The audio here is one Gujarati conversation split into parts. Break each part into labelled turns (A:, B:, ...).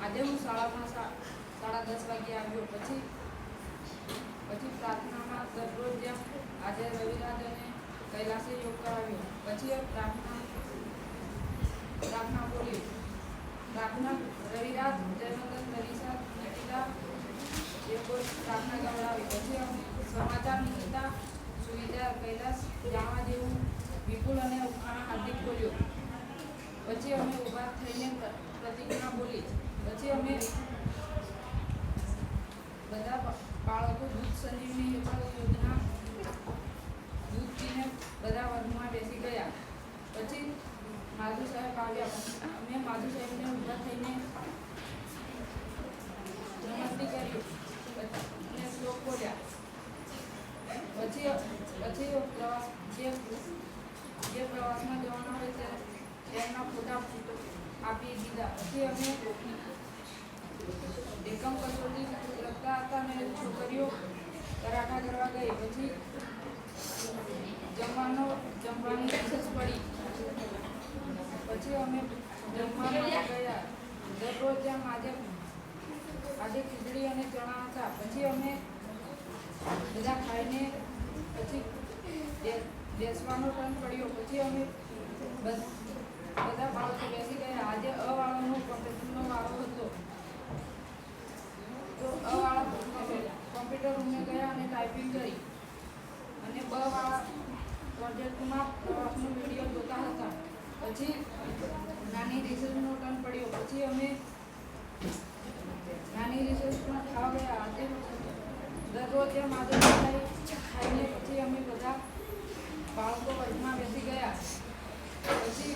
A: આજે હું શાળામાં સાડા દસ વાગે આવ્યો પછી પછી પ્રાર્થનામાં દરરોજ જેમ આજે રવિરાજ અને કૈલાસે યોગ કરાવ્યો પછી પ્રાર્થના પ્રાર્થના બોલી પ્રાર્થના ગવડાવી પછી સમાચાર નિકિતા સુવિધા કૈલાસ જાણવા જેવું વિપુલ અને ઉખાણા હાર્દિક બોલ્યો. પછી અમે ઊભા થઈને પ્રતિજ્ઞા બોલી. પછી અમે બધા બાળકો દૂધ સંજીવની યોજના દૂધ પીને બધા વર્ગમાં બેસી ગયા. પછી માધુ સાહેબ આવ્યા. અમે માધુ સાહેબને ઊભા થઈને તેમના ફોટા આપી દીધા. પછી અમે એકમ કસોટી લગતા હતા અને છોકરીઓ કરાટા કરવા ગઈ. પછી જમવાનો, જમવાની રિસેસ પડી. પછી અમે જમવાના ગયા. દરરોજ જેમ આજે આજે ખીચડી અને ચણા હતા. પછી અમે બધા ખાઈને પછી બેસવાનો ટર્ન પડ્યો. પછી અમે બધ- બધા બાળકો બેસી ગયા આજે અ વાળાનો કોમ્પ્યુટરનો વાળો હતો તો અ વાળા કોમ્પ્યુટર રૂમે ટાઈપિંગ કરી અને બ પ્રોજેક્ટમાં પ્રવાસનો વીડિયો જોતા હતા. પછી નાની રિસર્ચનો ટર્ન પડ્યો. પછી અમે નાની રિસર્ચમાં ખાવા ગયા. આજે દરરોજ જેમ આજે ખાઈ ખાઈને પછી અમે બધા બાળકો વર્ગમાં બેસી ગયા. પછી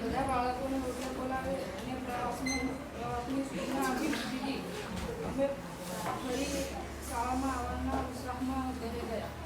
A: બધા બાળકોને રોટલા બોલાવે અને પ્રવાસનું પ્રવાસની સૂચના આપી દીધી. અમે ફરી શાળામાં આવવાના ઉત્સાહમાં ઘરે ગયા